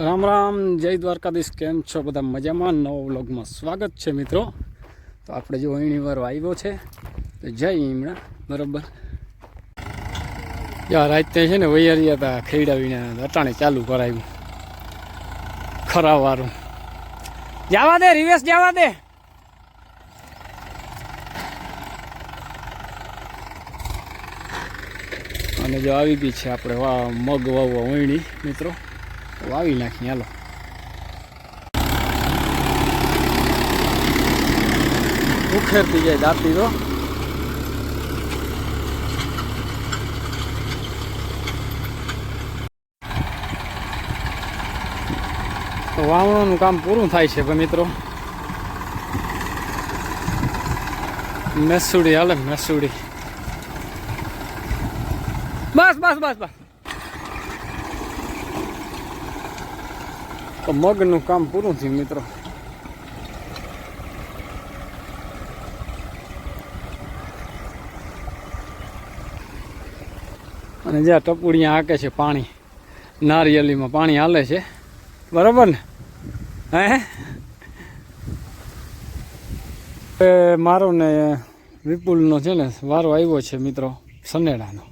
રામ રામ, જય દ્વારકાધીશ. કેમ છો બધા મજામાં? નવો વ્લોગમાં સ્વાગત છે મિત્રો. તો આપણે જો વાર આવ્યો છે, તો જય ઈમણા બરાબર. યાર ત્યાં છે ને વૈયારી હતા ખેડાવીને અટાણે ચાલુ કરાવ્યું ખરાવાળું જવા દે, રિવેશ, જવા દે. અને જો આવી ગઈ છે આપણે વા મગ વાવવા વહીણી મિત્રો. વાવી નાખી હાલો ઉખેરતી જાય દાંતી તો તો વાવણાનું કામ પૂરું થાય છે મિત્રો મેસુડી હાલે મેસુડી બસ બસ બસ બસ તો મગનું કામ પૂરું થયું, મિત્રો. અને જ્યાં ટપુડિયા હાકે છે પાણી નારિયેલીમાં પાણી હાલે છે. બરાબર ને? હે? મારો ને વિપુલનો છે ને વારો આવ્યો છે, મિત્રો, સનેડાનો.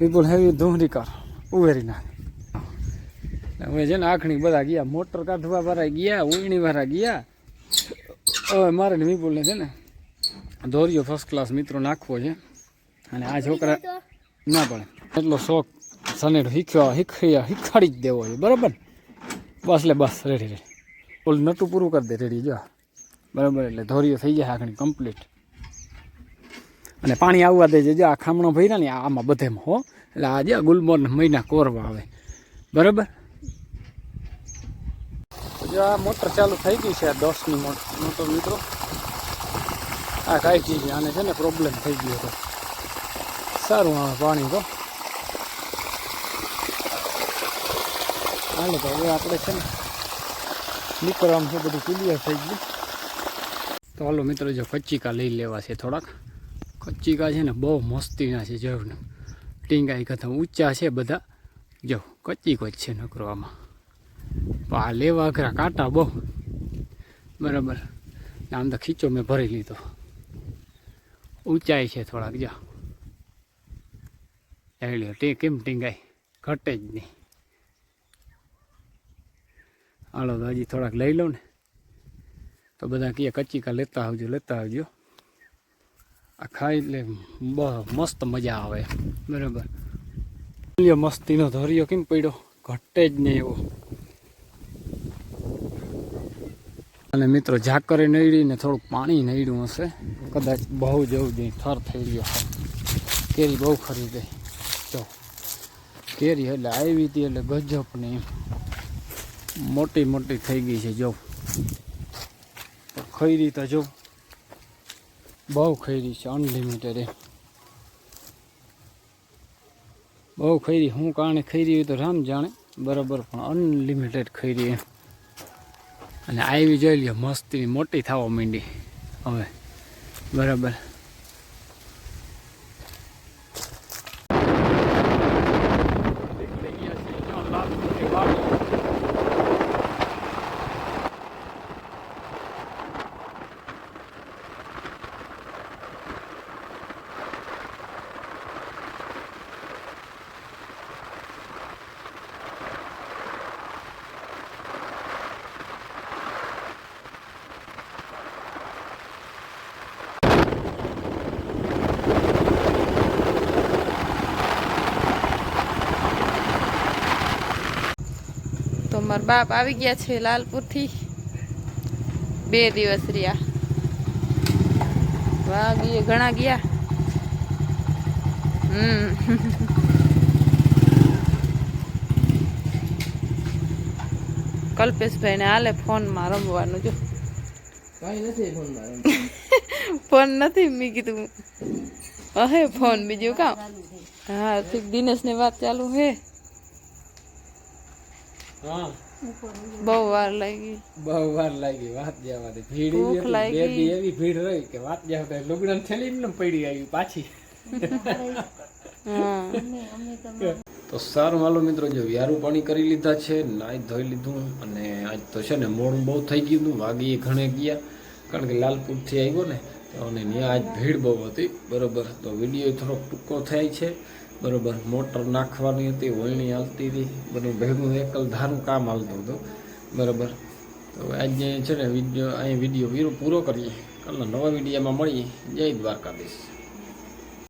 વિપુલ હેવી ધુમરીકાર ઉવેરી નાખે. હવે છે ને આખણી બધા ગયા. મોટર કાઢવા વાળા ગયા ઉઈણી વાળા ગયા. હવે મારે વિપુલને છે ને ધોરિયો ફર્સ્ટ ક્લાસ મિત્રો નાખવો છે. અને આ છોકરા ના પડે એટલો શોખ સનેડો શીખ્યો શીખ્યા શીખવાડી જ દેવો છે. બરાબર? બસ એટલે બસ રેડી રેડી ઓલું નટું પૂરું કરી દે રેડી જો. બરાબર એટલે ધોરિયો થઈ જાય આખણી કમ્પ્લીટ અને પાણી આવવા દેજે જો આ ખામણો ભર્યા ને આમાં બધેમાં હો. એટલે આજે ગુલમોર મહિના કોરવા આવે. બરાબર? જો આ મોટર ચાલુ થઈ ગઈ છે, આ દસની મોટર. મિત્રો આ કાંઈ છે આને છે ને પ્રોબ્લેમ થઈ ગયો હતો. સારું આવે પાણી તો. હાલો તો હવે આપણે છે ને નીકળવાનું છે, બધું ક્લિયર થઈ ગયું. તો હાલો મિત્રો, જો કચ્ચીકા લઈ લેવા છે થોડાક. કચ્ચીકા છે ને બહુ મસ્તીના છે જો ને? ટીંગાઈ કથા ઊંચા છે બધા. જો કચ્ચી જ છે નકરો આમાં. લેવા અઘરા કાંટા બહુ. બરાબર. આમ તો ખીચો મેં ભરી લીધો. ઊંચાઈ છે થોડાક, જો. એટલે તે કેમ ટીંગાય. ઘટે જ નહીં. હાલો, તો હજી થોડાક લઈ લો ને. તો બધા કહે કચ્ચીકા લેતા આવજો લેતા આવજો. આ ખાઈ એટલે બહુ મસ્ત મજા આવે. બરાબર. મસ્તીનો ધોરિયો કેમ પડ્યો? ઘટે જ નહીં એવો. અને મિત્રો ઝાકરે નડીને ને થોડુંક પાણી નડ્યું હશે. કદાચ બહુ જવું જોઈએ થર થઈ ગયો કેરી બહુ ખરી ગઈ. જો, કેરી એટલે આવી હતી એટલે ગજબની મોટી મોટી થઈ ગઈ છે, જો. ખરી તો જો. બહુ ખૈરી છે અનલિમિટેડ બહુ ખૈરી હું કારણે ખૈરી તો રામ જાણે. બરાબર પણ અનલિમિટેડ ખૈરી એમ. અને આવી જોઈ લ્યો મસ્તી મોટી થવા માંડી. હવે બરાબર તો મારા બાપ આવી ગયા છે લાલપુરથી. બે દિવસ રહ્યા. વાહ ગયે ઘણા ગયા. હમ. કલ્પેશભાઈ ને હાલે ફોનમાં રમવાનું જો. ફોન નથી મેં કીધું. અહે ફોન બીજું કામ. હા દિનેશ ને વાત ચાલુ હા. બહુ વાર લાગી. બહુ વાર લાગી વાત જવા દે ભીડ એવી એવી ભીડ રહી કે વાત જવા દે. લુગડન થેલી ને પડી આવી પાછી. તો સારું હાલો મિત્રો જો વ્યારું પાણી કરી લીધા છે નાઈ ધોઈ લીધું અને આજ તો છે ને મોડું બહુ થઈ ગયું હતું વાગીએ ઘણે ગયા. કારણ કે લાલપુરથી આવ્યો ને તો અને ત્યાં આજ ભીડ બહુ હતી. બરોબર તો વીડિયો થોડોક ટૂંકો થાય છે. બરોબર, મોટર નાખવાની હતી વળણી હાલતી હતી, બધું ભેગું એકલ ધારું કામ હાલતું હતું. બરોબર, તો આજે છે ને વીડિયો અહીં વીડિયો પૂરો કરીએ. કાલના નવા વિડીયોમાં મળીએ. જય દ્વારકાધીશ.